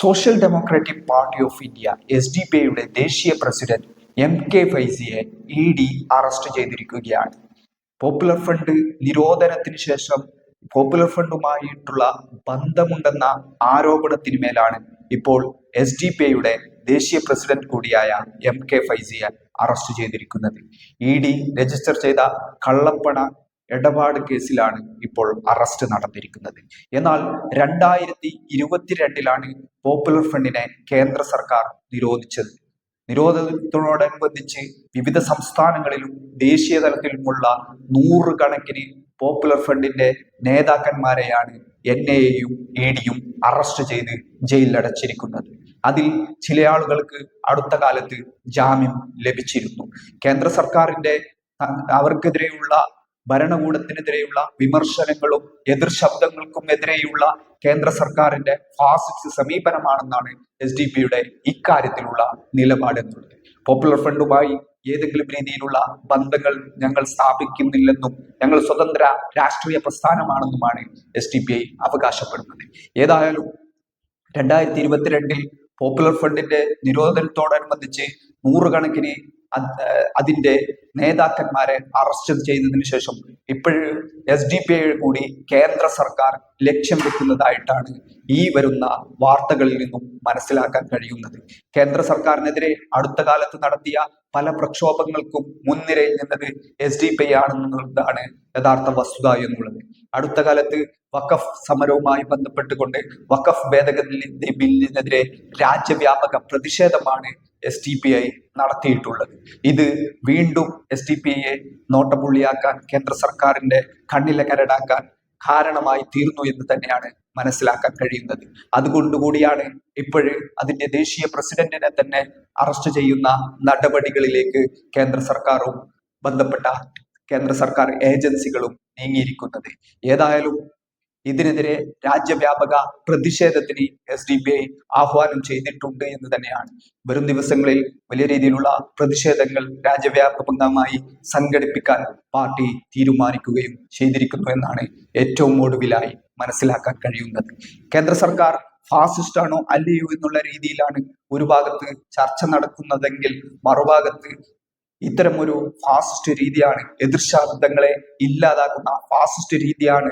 Social Democratic Party of India S D P ഐയുടെ ദേശീയ president M K ഫൈസിയെ E D arrest ചെയ്തിരിക്കുകയാണ്. Popular Front നിരോധനത്തിന് ശേഷം പോപ്പുലർ ഫ്രണ്ടുമായിട്ടുള്ള ബന്ധമുണ്ടെന്ന ആരോപണത്തിന് മേലാണ് ഇപ്പോൾ എസ് ഡി പി ഐയുടെ ദേശീയ പ്രസിഡന്റ് കൂടിയായ എം കെ ഫൈസിയെ അറസ്റ്റ് ചെയ്തിരിക്കുന്നത്. ഇ ഡി രജിസ്റ്റർ ചെയ്ത കള്ളപ്പണ ഇടപാട് കേസിലാണ് ഇപ്പോൾ അറസ്റ്റ് നടന്നിരിക്കുന്നത്. എന്നാൽ രണ്ടായിരത്തി ഇരുപത്തിരണ്ടിലാണ് പോപ്പുലർ ഫ്രണ്ടിനെ കേന്ദ്ര സർക്കാർ നിരോധിച്ചത്. നിരോധനത്തോടനുബന്ധിച്ച് വിവിധ സംസ്ഥാനങ്ങളിലും ദേശീയ തലത്തിലുമുള്ള നൂറുകണക്കിന് പോപ്പുലർ ഫ്രണ്ടിന്റെ നേതാക്കന്മാരെയാണ് എൻ ഐ എയും ഇ ഡിയും അറസ്റ്റ് ചെയ്ത് ജയിലിലടച്ചിരിക്കുന്നത്. അതിൽ ചില ആളുകൾക്ക് അടുത്ത കാലത്ത് ജാമ്യം ലഭിച്ചിരുന്നു. കേന്ദ്ര സർക്കാരിന്റെ അവർക്കെതിരെയുള്ള ഭരണകൂടത്തിനെതിരെയുള്ള വിമർശനങ്ങളും എതിർ ശബ്ദങ്ങൾക്കും എതിരെയുള്ള കേന്ദ്ര സർക്കാരിന്റെ ഫാസിസ്റ്റ് സമീപനമാണെന്നാണ് എസ് ഡി പിയുടെ ഇക്കാര്യത്തിലുള്ള നിലപാട് എന്നുള്ളത് പോപ്പുലർ ഫ്രണ്ടുമായി ഏതെങ്കിലും രീതിയിലുള്ള ബന്ധങ്ങൾ ഞങ്ങൾ സ്ഥാപിക്കുന്നില്ലെന്നും ഞങ്ങൾ സ്വതന്ത്ര രാഷ്ട്രീയ പ്രസ്ഥാനമാണെന്നുമാണ് എസ് ഡി പി ഐ അവകാശപ്പെടുന്നത്. ഏതായാലും രണ്ടായിരത്തി ഇരുപത്തിരണ്ടിൽ പോപ്പുലർ ഫ്രണ്ടിന്റെ നിരോധനത്തോടനുബന്ധിച്ച് നൂറുകണക്കിന് അതിന്റെ നേതാക്കന്മാരെ അറസ്റ്റ് ചെയ്തതിനു ശേഷം ഇപ്പോഴും എസ് ഡി പി ഐ കൂടി കേന്ദ്ര സർക്കാർ ലക്ഷ്യം വെക്കുന്നതായിട്ടാണ് ഈ വരുന്ന വാർത്തകളിൽ നിന്നും മനസ്സിലാക്കാൻ കഴിയുന്നത്. കേന്ദ്ര സർക്കാരിനെതിരെ അടുത്ത കാലത്ത് നടത്തിയ പല പ്രക്ഷോഭങ്ങൾക്കും മുൻനിരയിൽ നിന്നത് എസ് ഡി പി ഐ ആണെന്നുള്ളതാണ് യഥാർത്ഥ വസ്തുത എന്നുള്ളത്. അടുത്ത കാലത്ത് വഖഫ് സമരവുമായി ബന്ധപ്പെട്ടുകൊണ്ട് വഖഫ് ഭേദഗതി ബില്ലിനെതിരെ രാജ്യവ്യാപക പ്രതിഷേധമാണ് എസ് ടി പി ഐ നടത്തിയിട്ടുള്ളത്. ഇത് വീണ്ടും എസ് ടി പി ഐയെ നോട്ടപ്പുള്ളിയാക്കാൻ കേന്ദ്ര സർക്കാരിന്റെ കണ്ണിലെ കരടാക്കാൻ കാരണമായി തീർന്നു എന്ന് തന്നെയാണ് മനസ്സിലാക്കാൻ കഴിയുന്നത്. അതുകൊണ്ടുകൂടിയാണ് ഇപ്പോഴ് അതിന്റെ ദേശീയ പ്രസിഡന്റിനെ തന്നെ അറസ്റ്റ് ചെയ്യുന്ന നടപടികളിലേക്ക് കേന്ദ്ര സർക്കാരും ബന്ധപ്പെട്ട കേന്ദ്ര സർക്കാർ ഏജൻസികളും നീങ്ങിയിരിക്കുന്നത്. ഏതായാലും ഇതിനെതിരെ രാജ്യവ്യാപക പ്രതിഷേധത്തിന് എസ് ഡി ബി ഐ ആഹ്വാനം ചെയ്തിട്ടുണ്ട് എന്ന് തന്നെയാണ്. വരും ദിവസങ്ങളിൽ വലിയ രീതിയിലുള്ള പ്രതിഷേധങ്ങൾ രാജ്യവ്യാപകമായി സംഘടിപ്പിക്കാൻ പാർട്ടി തീരുമാനിക്കുകയും ചെയ്തിരിക്കുന്നു എന്നാണ് ഏറ്റവും ഒടുവിലായി മനസ്സിലാക്കാൻ കഴിയുന്നത്. കേന്ദ്ര സർക്കാർ ഫാസിസ്റ്റ് ആണോ അല്ലയോ എന്നുള്ള രീതിയിലാണ് ഒരു ഭാഗത്ത് ചർച്ച നടക്കുന്നതെങ്കിൽ മറുഭാഗത്ത് ഇത്തരം ഒരു ഫാസിസ്റ്റ് രീതിയാണ് എതിർശാബ്ദങ്ങളെ ഇല്ലാതാക്കുന്ന ഫാസിസ്റ്റ് രീതിയാണ്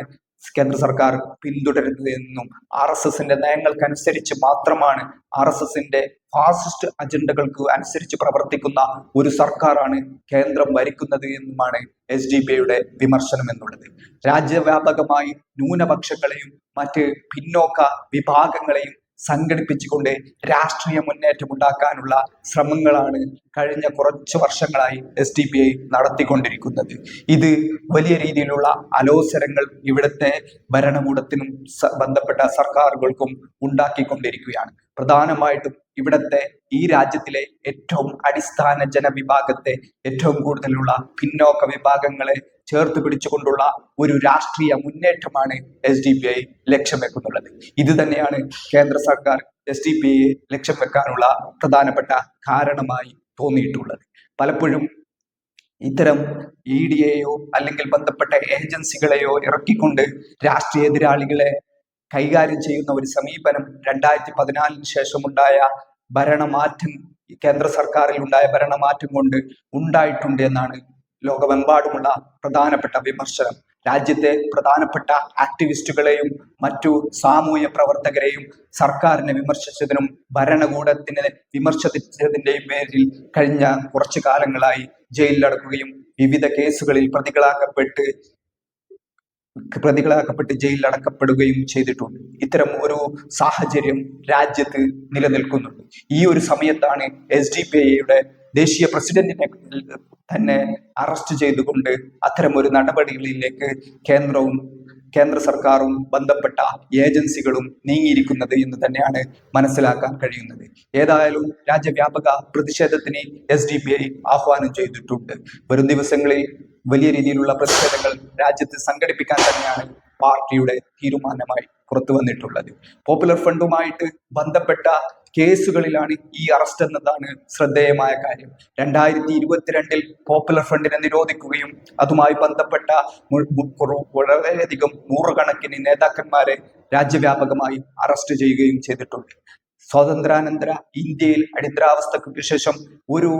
കേന്ദ്ര സർക്കാർ പിന്തുടരുന്നത് എന്നും ആർ എസ് എസിന്റെ നയങ്ങൾക്കനുസരിച്ച് മാത്രമാണ് ആർ എസ് എസിന്റെ ഫാസിസ്റ്റ് അജണ്ടകൾക്ക് അനുസരിച്ച് പ്രവർത്തിക്കുന്ന ഒരു സർക്കാരാണ് കേന്ദ്രം ഭരിക്കുന്നത് എന്നുമാണ് എസ് ഡി പി ഐയുടെ വിമർശനം എന്നുള്ളത് രാജ്യവ്യാപകമായി ന്യൂനപക്ഷങ്ങളെയും മറ്റ് പിന്നോക്ക വിഭാഗങ്ങളെയും സംഘടിപ്പിച്ചുകൊണ്ട് രാഷ്ട്രീയ മുന്നേറ്റം ഉണ്ടാക്കാനുള്ള ശ്രമങ്ങളാണ് കഴിഞ്ഞ കുറച്ച് വർഷങ്ങളായി എസ് ഡി പി ഐ നടത്തിക്കൊണ്ടിരിക്കുന്നത്. ഇത് വലിയ രീതിയിലുള്ള അലോസരങ്ങൾ ഇവിടുത്തെ ഭരണകൂടത്തിനും ബന്ധപ്പെട്ട സർക്കാരുകൾക്കും ഉണ്ടാക്കിക്കൊണ്ടിരിക്കുകയാണ്. പ്രധാനമായിട്ടും ഇവിടത്തെ ഈ രാജ്യത്തിലെ ഏറ്റവും അടിസ്ഥാന ജനവിഭാഗത്തെ ഏറ്റവും കൂടുതലുള്ള പിന്നോക്ക വിഭാഗങ്ങളെ ചേർത്ത് പിടിച്ചുകൊണ്ടുള്ള ഒരു രാഷ്ട്രീയ മുന്നേറ്റമാണ് എസ് ഡി പി ഐ ലക്ഷ്യം വെക്കുന്നുള്ളത് ഇത് തന്നെയാണ് കേന്ദ്ര സർക്കാർ എസ് ഡി പി ഐ ലക്ഷ്യം വെക്കാനുള്ള പ്രധാനപ്പെട്ട കാരണമായി തോന്നിയിട്ടുള്ളത്. പലപ്പോഴും ഇത്തരം ഇ ഡിയെയോ അല്ലെങ്കിൽ ബന്ധപ്പെട്ട ഏജൻസികളെയോ ഇറക്കിക്കൊണ്ട് രാഷ്ട്രീയ എതിരാളികളെ കൈകാര്യം ചെയ്യുന്ന ഒരു സമീപനം രണ്ടായിരത്തി പതിനാലിന് ശേഷമുണ്ടായ ഭരണമാറ്റം കേന്ദ്ര സർക്കാരിൽ ഉണ്ടായ ഭരണമാറ്റം കൊണ്ട് ഉണ്ടായിട്ടുണ്ട് എന്നാണ് ലോകമെമ്പാടുമുള്ള പ്രധാനപ്പെട്ട വിമർശനം. രാജ്യത്തെ പ്രധാനപ്പെട്ട ആക്ടിവിസ്റ്റുകളെയും മറ്റു സാമൂഹ്യ പ്രവർത്തകരെയും സർക്കാരിനെ വിമർശിച്ചതിനും ഭരണകൂടത്തിനെ വിമർശിച്ചതിന്റെയും പേരിൽ കഴിഞ്ഞ കുറച്ചു കാലങ്ങളായി ജയിലിലടക്കുകയും വിവിധ കേസുകളിൽ പ്രതികളാക്കപ്പെട്ട് പ്രതികളാക്കപ്പെട്ട് ജയിലിൽ അടക്കപ്പെടുകയും ചെയ്തിട്ടുണ്ട്. ഇത്തരം ഒരു സാഹചര്യം രാജ്യത്ത് നിലനിൽക്കുന്നുണ്ട് ഈ ഒരു സമയത്താണ് എസ് ഡി പി ഐയുടെ ദേശീയ പ്രസിഡന്റിനെ തന്നെ അറസ്റ്റ് ചെയ്തുകൊണ്ട് അത്തരം ഒരു നടപടികളിലേക്ക് കേന്ദ്രവും കേന്ദ്ര സർക്കാരും ബന്ധപ്പെട്ട ഏജൻസികളും നീങ്ങിയിരിക്കുന്നത് എന്ന് തന്നെയാണ് മനസ്സിലാക്കാൻ കഴിയുന്നത്. ഏതായാലും രാജ്യവ്യാപക പ്രതിഷേധത്തിന് എസ് ഡി പി ഐ ആഹ്വാനം ചെയ്തിട്ടുണ്ട്. വരും ദിവസങ്ങളിൽ വലിയ രീതിയിലുള്ള പ്രതിഷേധങ്ങൾ രാജ്യത്ത് സംഘടിപ്പിക്കാൻ തന്നെയാണ് പാർട്ടിയുടെ തീരുമാനമായി പുറത്തു വന്നിട്ടുള്ളത്. പോപ്പുലർ ഫണ്ടുമായിട്ട് ബന്ധപ്പെട്ട കേസുകളിലാണ് ഈ അറസ്റ്റ് എന്നതാണ് ശ്രദ്ധേയമായ കാര്യം. രണ്ടായിരത്തി ഇരുപത്തിരണ്ടിൽ പോപ്പുലർ ഫ്രണ്ടിനെ നിരോധിക്കുകയും അതുമായി ബന്ധപ്പെട്ട വളരെയധികം നൂറുകണക്കിന് നേതാക്കന്മാരെ രാജ്യവ്യാപകമായി അറസ്റ്റ് ചെയ്യുകയും ചെയ്തിട്ടുണ്ട്. സ്വാതന്ത്ര്യാനന്തര ഇന്ത്യയിൽ അടിയന്തരാവസ്ഥയ്ക്ക് ശേഷം ഒരു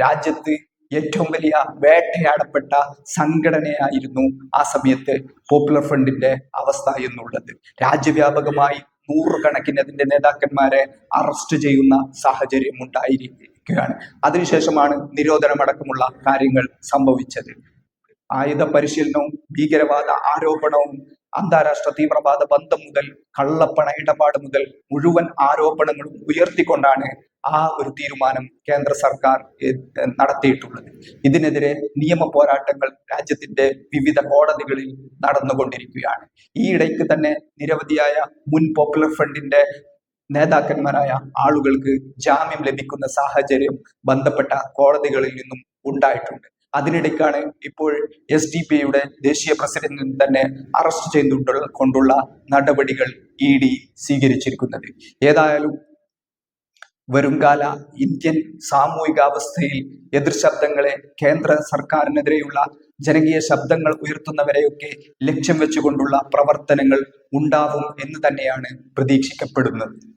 രാജ്യത്ത് ഏറ്റവും വലിയ വേട്ടയാടപ്പെട്ട സംഘടനയായിരുന്നു ആ സമയത്ത് പോപ്പുലർ ഫ്രണ്ടിന്റെ അവസ്ഥ എന്നുള്ളത്. രാജ്യവ്യാപകമായി നൂറുകണക്കിന് അതിന്റെ നേതാക്കന്മാരെ അറസ്റ്റ് ചെയ്യുന്ന സാഹചര്യം ഉണ്ടായിരിക്കുകയാണ്. അതിനുശേഷമാണ് നിരോധനമടക്കമുള്ള കാര്യങ്ങൾ സംഭവിച്ചത്. ആയുധ പരിശീലനവും ഭീകരവാദ ആരോപണവും അന്താരാഷ്ട്ര തീവ്രവാദ ബന്ധം മുതൽ കള്ളപ്പണ ഇടപാട് മുതൽ മുഴുവൻ ആരോപണങ്ങളും ഉയർത്തിക്കൊണ്ടാണ് ആ ഒരു തീരുമാനം കേന്ദ്ര സർക്കാർ നടത്തിയിട്ടുള്ളത്. ഇതിനെതിരെ നിയമ പോരാട്ടങ്ങൾ രാജ്യത്തിന്റെ വിവിധ കോടതികളിൽ നടന്നുകൊണ്ടിരിക്കുകയാണ്. ഈ ഇടയ്ക്ക് തന്നെ നിരവധിയായ മുൻ പോപ്പുലർ ഫ്രണ്ടിന്റെ നേതാക്കന്മാരായ ആളുകൾക്ക് ജാമ്യം ലഭിക്കുന്ന സാഹചര്യം ബന്ധപ്പെട്ട കോടതികളിൽ നിന്നും ഉണ്ടായിട്ടുണ്ട്. അതിനിടയ്ക്കാണ് ഇപ്പോൾ എസ് ഡി പി യുടെ ദേശീയ പ്രസിഡന്റിനെ തന്നെ അറസ്റ്റ് ചെയ്തുകൊണ്ടുള്ള കൊണ്ടുള്ള നടപടികൾ ഇ ഡി സ്വീകരിച്ചിരിക്കുന്നത്. ഏതായാലും വരുംകാല ഇന്ത്യൻ സാമൂഹികാവസ്ഥയിൽ എതിർശബ്ദങ്ങളെ കേന്ദ്ര സർക്കാരിനെതിരെയുള്ള ജനകീയ ശബ്ദങ്ങൾ ഉയർത്തുന്നവരെയൊക്കെ ലക്ഷ്യം വെച്ചുകൊണ്ടുള്ള പ്രവർത്തനങ്ങൾ ഉണ്ടാവും എന്ന് തന്നെയാണ് പ്രതീക്ഷിക്കപ്പെടുന്നത്.